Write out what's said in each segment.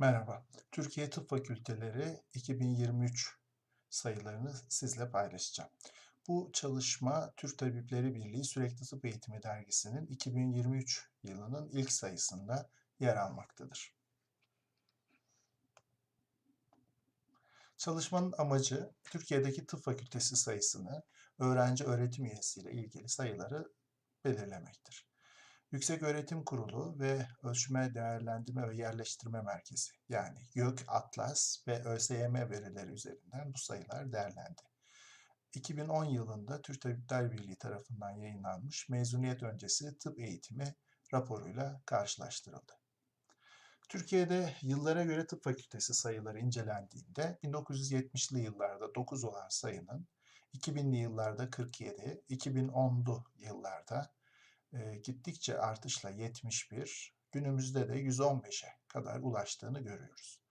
Merhaba. Türkiye Tıp Fakülteleri 2023 sayılarını sizle paylaşacağım. Bu çalışma Türk Tabipleri Birliği Sürekli Tıp Eğitimi Dergisi'nin 2023 yılının ilk sayısında yer almaktadır. Çalışmanın amacı Türkiye'deki tıp fakültesi sayısını öğrenci öğretim üyesiyle ilgili sayıları belirlemektir. Yüksek Öğretim Kurulu ve Ölçme, Değerlendirme ve Yerleştirme Merkezi yani YÖK, Atlas ve ÖSYM verileri üzerinden bu sayılar değerlendi. 2010 yılında Türk Tabipler Birliği tarafından yayınlanmış mezuniyet öncesi tıp eğitimi raporuyla karşılaştırıldı. Türkiye'de yıllara göre tıp fakültesi sayıları incelendiğinde 1970'li yıllarda 9 olan sayının 2000'li yıllarda 47, 2010'lu yıllarda gittikçe artışla 71, günümüzde de 115'e kadar ulaştığını görüyoruz.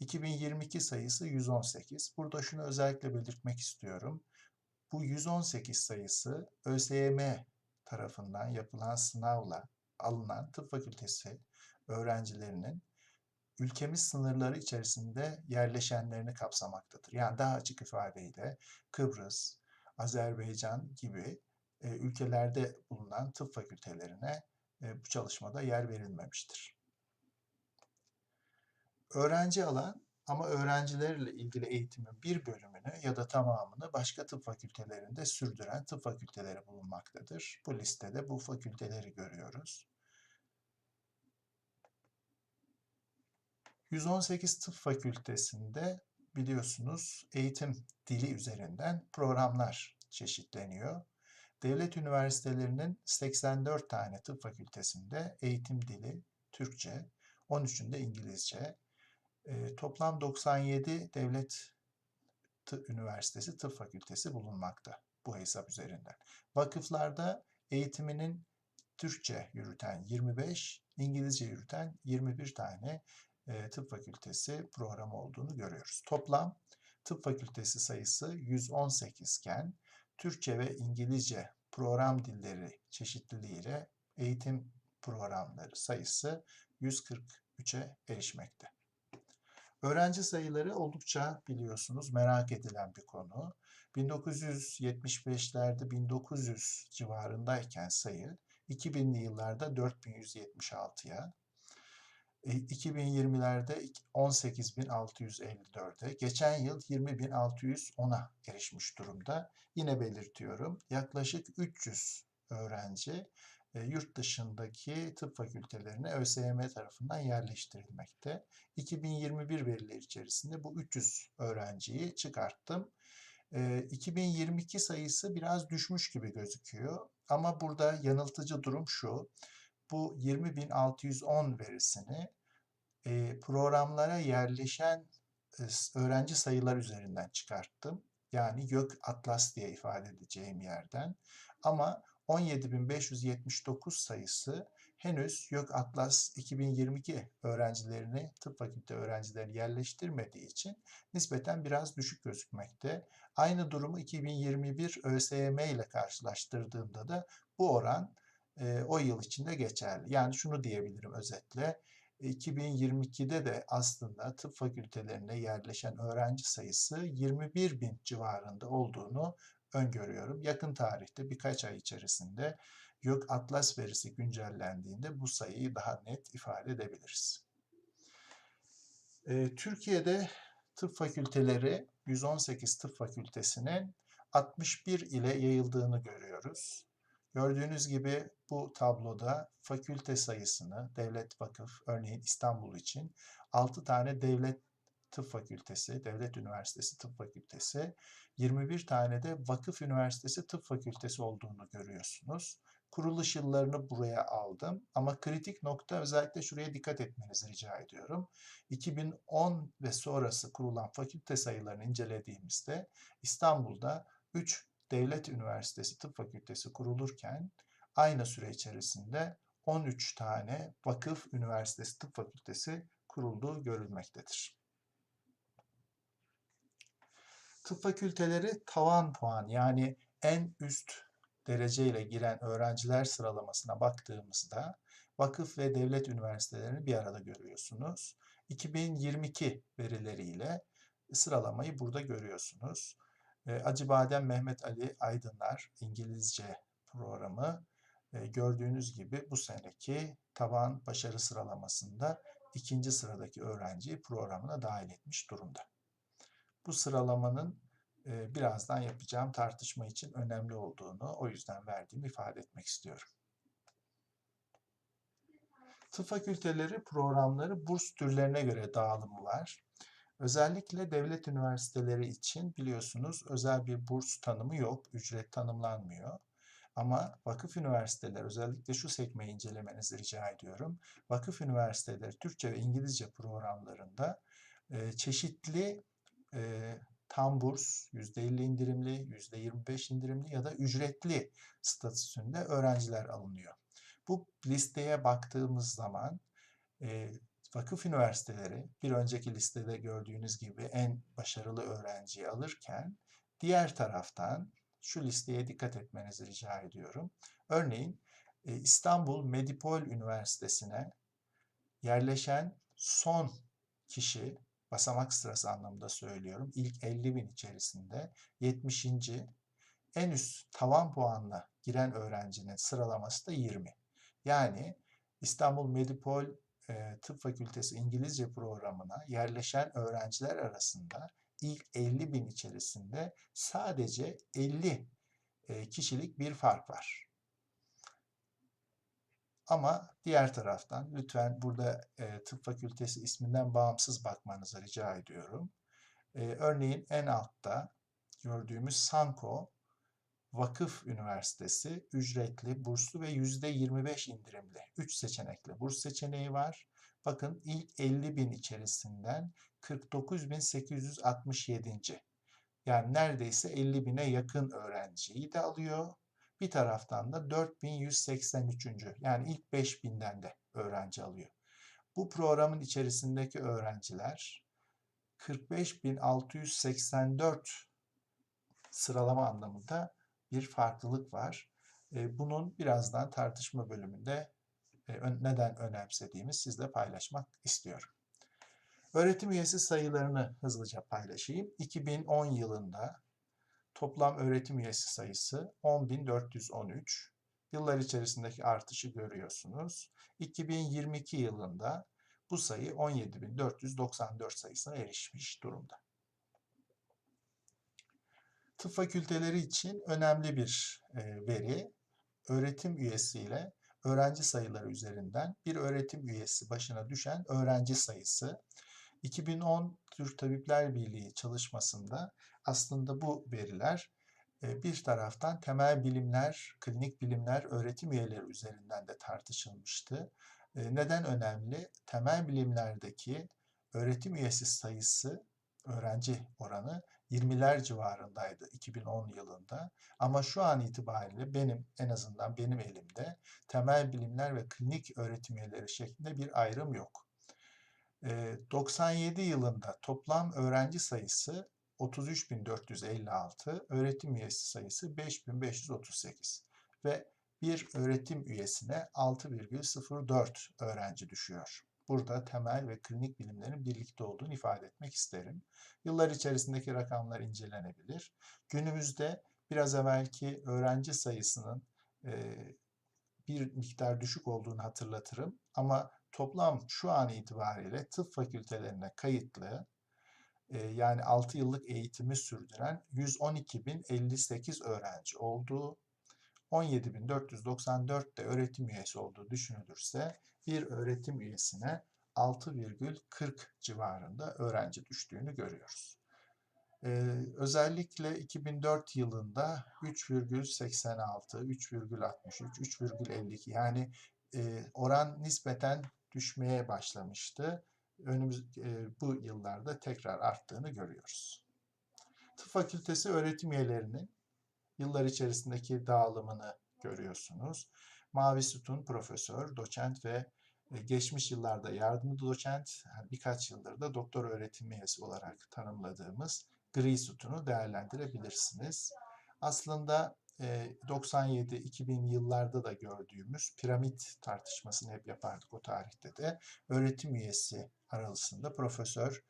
2022 sayısı 118. Burada şunu özellikle belirtmek istiyorum. Bu 118 sayısı ÖSYM tarafından yapılan sınavla alınan tıp fakültesi öğrencilerinin ülkemiz sınırları içerisinde yerleşenlerini kapsamaktadır. Yani daha açık ifadeyle Kıbrıs, Azerbaycan gibi e, ülkelerde bulunan tıp fakültelerine e, bu çalışmada yer verilmemiştir. Öğrenci alan ama öğrencilerle ilgili eğitimin bir bölümünü ya da tamamını başka tıp fakültelerinde sürdüren tıp fakülteleri bulunmaktadır. Bu listede bu fakülteleri görüyoruz. 118 tıp fakültesinde biliyorsunuz eğitim dili üzerinden programlar çeşitleniyor. Devlet üniversitelerinin 84 tane tıp fakültesinde eğitim dili Türkçe, 13'ünde İngilizce. E, toplam 97 devlet tıp üniversitesi tıp fakültesi bulunmakta bu hesap üzerinden. Vakıflarda eğitiminin Türkçe yürüten 25, İngilizce yürüten 21 tane e, tıp fakültesi programı olduğunu görüyoruz. Toplam tıp fakültesi sayısı 118 iken Türkçe ve İngilizce program dilleri çeşitliliğiyle eğitim programları sayısı 143'e erişmekte. Öğrenci sayıları oldukça biliyorsunuz merak edilen bir konu. 1975'lerde 1900 civarındayken sayı 2000'li yıllarda 4176'ya, 2020'lerde 18.654'e, geçen yıl 20.610'a erişmiş durumda. Yine belirtiyorum yaklaşık 300 öğrenci e, yurt dışındaki tıp fakültelerine ÖSYM tarafından yerleştirilmekte. 2021 verileri içerisinde bu 300 öğrenciyi çıkarttım. 2022 sayısı biraz düşmüş gibi gözüküyor. Ama burada yanıltıcı durum şu bu 20.610 verisini e, programlara yerleşen e, öğrenci sayılar üzerinden çıkarttım. Yani YÖK Atlas diye ifade edeceğim yerden. Ama 17.579 sayısı henüz YÖK Atlas 2022 öğrencilerini, tıp fakülte öğrencilerini yerleştirmediği için nispeten biraz düşük gözükmekte. Aynı durumu 2021 ÖSYM ile karşılaştırdığımda da bu oran e, o yıl içinde geçerli. Yani şunu diyebilirim özetle. 2022'de de aslında tıp fakültelerine yerleşen öğrenci sayısı 21 bin civarında olduğunu öngörüyorum. Yakın tarihte birkaç ay içerisinde YÖK Atlas verisi güncellendiğinde bu sayıyı daha net ifade edebiliriz. Ee, Türkiye'de tıp fakülteleri 118 tıp fakültesinin 61 ile yayıldığını görüyoruz. Gördüğünüz gibi bu tabloda fakülte sayısını devlet vakıf örneğin İstanbul için 6 tane devlet tıp fakültesi, devlet üniversitesi tıp fakültesi, 21 tane de vakıf üniversitesi tıp fakültesi olduğunu görüyorsunuz. Kuruluş yıllarını buraya aldım ama kritik nokta özellikle şuraya dikkat etmenizi rica ediyorum. 2010 ve sonrası kurulan fakülte sayılarını incelediğimizde İstanbul'da 3 Devlet Üniversitesi Tıp Fakültesi kurulurken aynı süre içerisinde 13 tane vakıf üniversitesi tıp fakültesi kurulduğu görülmektedir. Tıp fakülteleri tavan puan yani en üst dereceyle giren öğrenciler sıralamasına baktığımızda vakıf ve devlet üniversitelerini bir arada görüyorsunuz. 2022 verileriyle sıralamayı burada görüyorsunuz. Acıbadem Mehmet Ali Aydınlar İngilizce programı gördüğünüz gibi bu seneki taban başarı sıralamasında ikinci sıradaki öğrenciyi programına dahil etmiş durumda. Bu sıralamanın birazdan yapacağım tartışma için önemli olduğunu o yüzden verdiğimi ifade etmek istiyorum. Tıp fakülteleri programları burs türlerine göre dağılımı var. Özellikle devlet üniversiteleri için biliyorsunuz özel bir burs tanımı yok, ücret tanımlanmıyor. Ama vakıf üniversiteler özellikle şu sekmeyi incelemenizi rica ediyorum. Vakıf üniversiteleri Türkçe ve İngilizce programlarında e, çeşitli e, tam burs, %50 indirimli, %25 indirimli ya da ücretli statüsünde öğrenciler alınıyor. Bu listeye baktığımız zaman e, vakıf üniversiteleri bir önceki listede gördüğünüz gibi en başarılı öğrenciyi alırken diğer taraftan şu listeye dikkat etmenizi rica ediyorum. Örneğin e, İstanbul Medipol Üniversitesi'ne yerleşen son kişi basamak sırası anlamında söylüyorum. İlk 50 bin içerisinde 70. en üst tavan puanla giren öğrencinin sıralaması da 20. Yani İstanbul Medipol e, Tıp Fakültesi İngilizce programına yerleşen öğrenciler arasında ilk 50 bin içerisinde sadece 50 e, kişilik bir fark var. Ama diğer taraftan lütfen burada e, tıp fakültesi isminden bağımsız bakmanızı rica ediyorum. E, örneğin en altta gördüğümüz Sanko Vakıf Üniversitesi ücretli, burslu ve %25 indirimli 3 seçenekli burs seçeneği var. Bakın ilk 50 bin içerisinden 49.867. Yani neredeyse 50 bine yakın öğrenciyi de alıyor. Bir taraftan da 4183. yani ilk 5000'den de öğrenci alıyor. Bu programın içerisindeki öğrenciler 45.684 sıralama anlamında bir farklılık var. Bunun birazdan tartışma bölümünde neden önemsediğimi sizle paylaşmak istiyorum. Öğretim üyesi sayılarını hızlıca paylaşayım. 2010 yılında toplam öğretim üyesi sayısı 10.413. Yıllar içerisindeki artışı görüyorsunuz. 2022 yılında bu sayı 17.494 sayısına erişmiş durumda. Tıp fakülteleri için önemli bir e, veri. Öğretim üyesiyle öğrenci sayıları üzerinden bir öğretim üyesi başına düşen öğrenci sayısı. 2010 Türk Tabipler Birliği çalışmasında aslında bu veriler e, bir taraftan temel bilimler, klinik bilimler, öğretim üyeleri üzerinden de tartışılmıştı. E, neden önemli? Temel bilimlerdeki öğretim üyesi sayısı, öğrenci oranı 20'ler civarındaydı 2010 yılında. Ama şu an itibariyle benim en azından benim elimde temel bilimler ve klinik öğretim üyeleri şeklinde bir ayrım yok. 97 yılında toplam öğrenci sayısı 33.456, öğretim üyesi sayısı 5.538 ve bir öğretim üyesine 6,04 öğrenci düşüyor. Burada temel ve klinik bilimlerin birlikte olduğunu ifade etmek isterim. Yıllar içerisindeki rakamlar incelenebilir. Günümüzde biraz evvelki öğrenci sayısının e, bir miktar düşük olduğunu hatırlatırım. Ama toplam şu an itibariyle tıp fakültelerine kayıtlı yani 6 yıllık eğitimi sürdüren 112.058 öğrenci olduğu 17.494 de öğretim üyesi olduğu düşünülürse bir öğretim üyesine 6,40 civarında öğrenci düştüğünü görüyoruz. Ee, özellikle 2004 yılında 3,86, 3,63, 3,52 yani e, oran nispeten düşmeye başlamıştı. Önümüz e, bu yıllarda tekrar arttığını görüyoruz. Tıp fakültesi öğretim üyelerinin yıllar içerisindeki dağılımını görüyorsunuz. Mavi sütun profesör, doçent ve e, geçmiş yıllarda yardımcı doçent, birkaç yıldır da doktor öğretim üyesi olarak tanımladığımız gri sütunu değerlendirebilirsiniz. Aslında e, 97-2000 yıllarda da gördüğümüz piramit tartışmasını hep yapardık o tarihte de. Öğretim üyesi arasında profesör,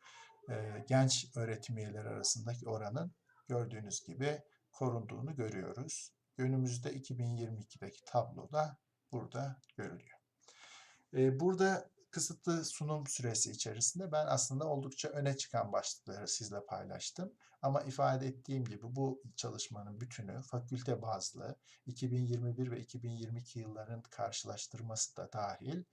e, genç öğretim üyeleri arasındaki oranın gördüğünüz gibi korunduğunu görüyoruz. Günümüzde 2022'deki tabloda burada görülüyor. E, burada kısıtlı sunum süresi içerisinde ben aslında oldukça öne çıkan başlıkları sizle paylaştım. Ama ifade ettiğim gibi bu çalışmanın bütünü fakülte bazlı 2021 ve 2022 yılların karşılaştırması da dahil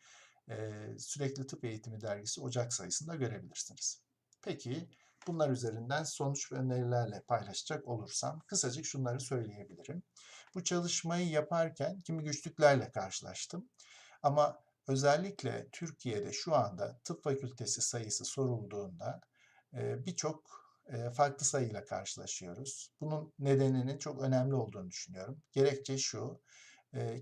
Sürekli Tıp Eğitimi Dergisi Ocak sayısında görebilirsiniz. Peki bunlar üzerinden sonuç ve önerilerle paylaşacak olursam kısacık şunları söyleyebilirim. Bu çalışmayı yaparken kimi güçlüklerle karşılaştım. Ama özellikle Türkiye'de şu anda tıp fakültesi sayısı sorulduğunda birçok farklı sayıyla karşılaşıyoruz. Bunun nedeninin çok önemli olduğunu düşünüyorum. Gerekçe şu,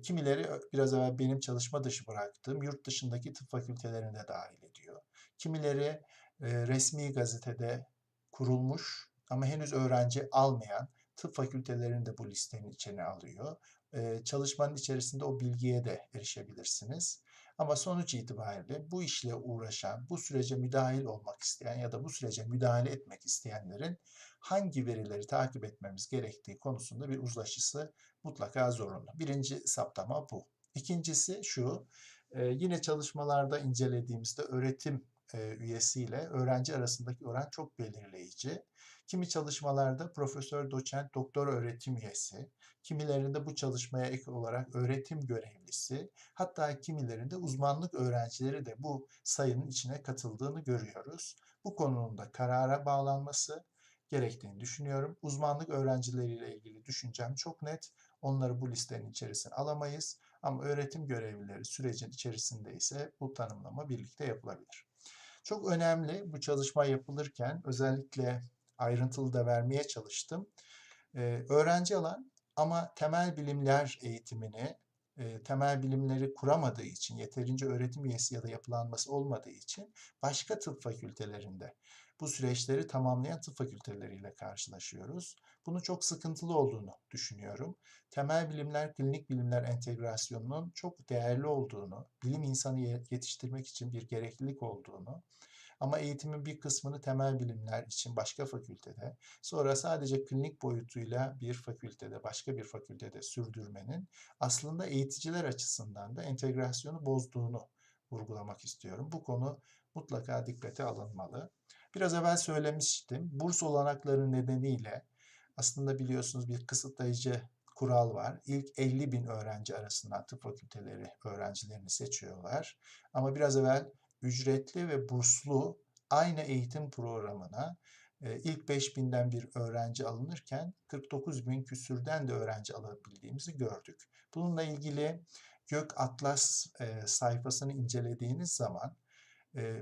kimileri biraz evvel benim çalışma dışı bıraktığım yurt dışındaki tıp fakültelerine dahil ediyor. Kimileri resmi gazetede kurulmuş ama henüz öğrenci almayan tıp fakültelerini de bu listenin içine alıyor. Çalışmanın içerisinde o bilgiye de erişebilirsiniz. Ama sonuç itibariyle bu işle uğraşan, bu sürece müdahil olmak isteyen ya da bu sürece müdahale etmek isteyenlerin hangi verileri takip etmemiz gerektiği konusunda bir uzlaşısı mutlaka zorunlu. Birinci saptama bu. İkincisi şu, yine çalışmalarda incelediğimizde öğretim üyesiyle öğrenci arasındaki oran çok belirleyici. Kimi çalışmalarda profesör, doçent, doktor öğretim üyesi, kimilerinde bu çalışmaya ek olarak öğretim görevlisi, hatta kimilerinde uzmanlık öğrencileri de bu sayının içine katıldığını görüyoruz. Bu konunun da karara bağlanması gerektiğini düşünüyorum. Uzmanlık öğrencileriyle ilgili düşüncem çok net. Onları bu listenin içerisine alamayız. Ama öğretim görevlileri sürecin içerisinde ise bu tanımlama birlikte yapılabilir. Çok önemli bu çalışma yapılırken özellikle ayrıntılı da vermeye çalıştım. Ee, öğrenci alan ama temel bilimler eğitimini e, temel bilimleri kuramadığı için, yeterince öğretim üyesi ya da yapılanması olmadığı için başka tıp fakültelerinde bu süreçleri tamamlayan tıp fakülteleriyle karşılaşıyoruz. Bunun çok sıkıntılı olduğunu düşünüyorum. Temel bilimler, klinik bilimler entegrasyonunun çok değerli olduğunu, bilim insanı yetiştirmek için bir gereklilik olduğunu ama eğitimin bir kısmını temel bilimler için başka fakültede, sonra sadece klinik boyutuyla bir fakültede, başka bir fakültede sürdürmenin aslında eğiticiler açısından da entegrasyonu bozduğunu vurgulamak istiyorum. Bu konu mutlaka dikkate alınmalı. Biraz evvel söylemiştim. Burs olanakları nedeniyle aslında biliyorsunuz bir kısıtlayıcı kural var. İlk 50 bin öğrenci arasından tıp fakülteleri öğrencilerini seçiyorlar. Ama biraz evvel ücretli ve burslu aynı eğitim programına ilk 5 binden bir öğrenci alınırken 49 bin küsürden de öğrenci alabildiğimizi gördük. Bununla ilgili Gök Atlas sayfasını incelediğiniz zaman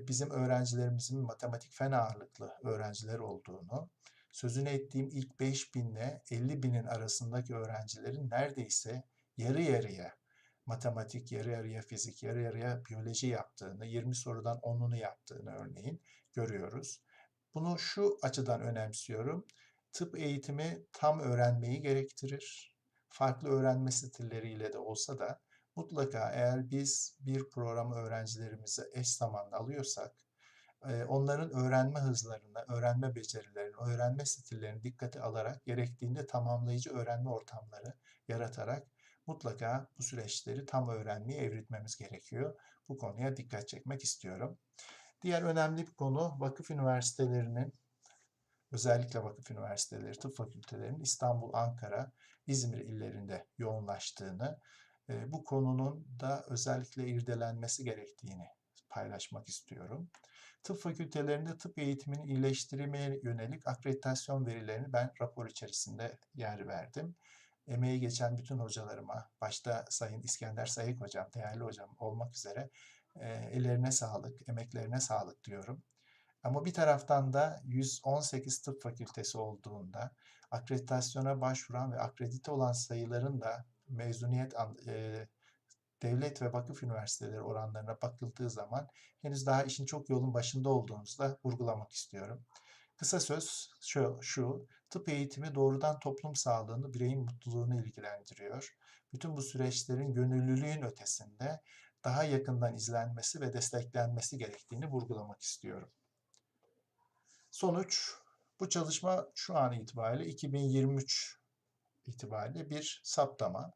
bizim öğrencilerimizin matematik fen ağırlıklı öğrenciler olduğunu, sözünü ettiğim ilk 5 binle 50 binin arasındaki öğrencilerin neredeyse yarı yarıya matematik, yarı yarıya fizik, yarı yarıya biyoloji yaptığını, 20 sorudan 10'unu yaptığını örneğin görüyoruz. Bunu şu açıdan önemsiyorum. Tıp eğitimi tam öğrenmeyi gerektirir. Farklı öğrenme stilleriyle de olsa da mutlaka eğer biz bir programı öğrencilerimize eş zamanlı alıyorsak onların öğrenme hızlarını, öğrenme becerilerini, öğrenme stillerini dikkate alarak gerektiğinde tamamlayıcı öğrenme ortamları yaratarak mutlaka bu süreçleri tam öğrenmeye evritmemiz gerekiyor. Bu konuya dikkat çekmek istiyorum. Diğer önemli bir konu vakıf üniversitelerinin özellikle vakıf üniversiteleri, tıp fakültelerinin İstanbul, Ankara, İzmir illerinde yoğunlaştığını, bu konunun da özellikle irdelenmesi gerektiğini paylaşmak istiyorum. Tıp fakültelerinde tıp eğitimini iyileştirmeye yönelik akreditasyon verilerini ben rapor içerisinde yer verdim. Emeği geçen bütün hocalarıma, başta Sayın İskender Sayık Hocam, değerli hocam olmak üzere ellerine sağlık, emeklerine sağlık diyorum. Ama bir taraftan da 118 tıp fakültesi olduğunda akreditasyona başvuran ve akredite olan sayıların da mezuniyet e, devlet ve vakıf üniversiteleri oranlarına bakıldığı zaman henüz daha işin çok yolun başında olduğumuzu da vurgulamak istiyorum. Kısa söz şu, şu, tıp eğitimi doğrudan toplum sağlığını, bireyin mutluluğunu ilgilendiriyor. Bütün bu süreçlerin gönüllülüğün ötesinde daha yakından izlenmesi ve desteklenmesi gerektiğini vurgulamak istiyorum. Sonuç, bu çalışma şu an itibariyle 2023 itibariyle bir saptama.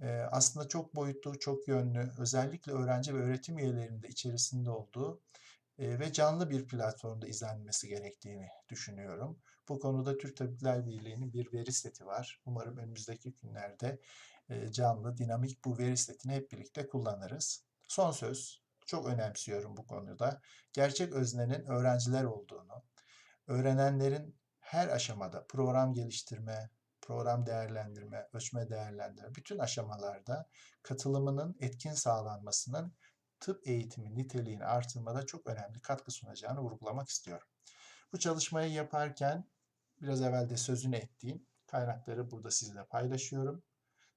Ee, aslında çok boyutlu, çok yönlü, özellikle öğrenci ve öğretim üyelerinin de içerisinde olduğu ve canlı bir platformda izlenmesi gerektiğini düşünüyorum. Bu konuda Türk Tabipler Birliği'nin bir veri seti var. Umarım önümüzdeki günlerde e, canlı, dinamik bu veri setini hep birlikte kullanırız. Son söz, çok önemsiyorum bu konuda. Gerçek öznenin öğrenciler olduğunu, öğrenenlerin her aşamada program geliştirme, program değerlendirme, ölçme değerlendirme, bütün aşamalarda katılımının etkin sağlanmasının tıp eğitimi niteliğini artırmada çok önemli katkı sunacağını vurgulamak istiyorum. Bu çalışmayı yaparken biraz evvel de sözünü ettiğim kaynakları burada sizinle paylaşıyorum.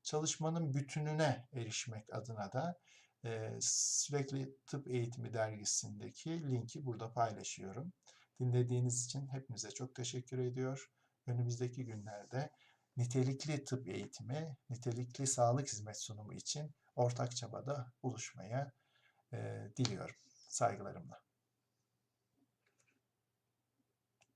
Çalışmanın bütününe erişmek adına da e, sürekli tıp eğitimi dergisindeki linki burada paylaşıyorum. Dinlediğiniz için hepinize çok teşekkür ediyor. Önümüzdeki günlerde nitelikli tıp eğitimi, nitelikli sağlık hizmet sunumu için ortak çabada buluşmaya diliyorum. Saygılarımla.